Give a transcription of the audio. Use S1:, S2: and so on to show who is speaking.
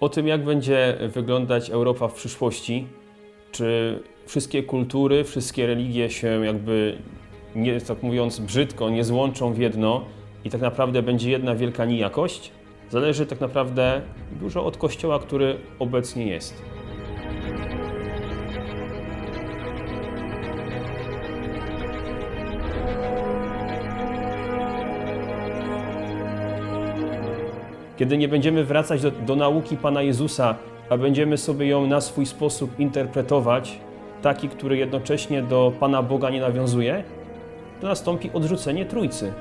S1: O tym, jak będzie wyglądać Europa w przyszłości, czy wszystkie kultury, wszystkie religie się jakby, nie, tak mówiąc brzydko, nie złączą w jedno i tak naprawdę będzie jedna wielka nijakość, zależy tak naprawdę dużo od kościoła, który obecnie jest. Kiedy nie będziemy wracać do, do nauki Pana Jezusa, a będziemy sobie ją na swój sposób interpretować, taki, który jednocześnie do Pana Boga nie nawiązuje, to nastąpi odrzucenie Trójcy.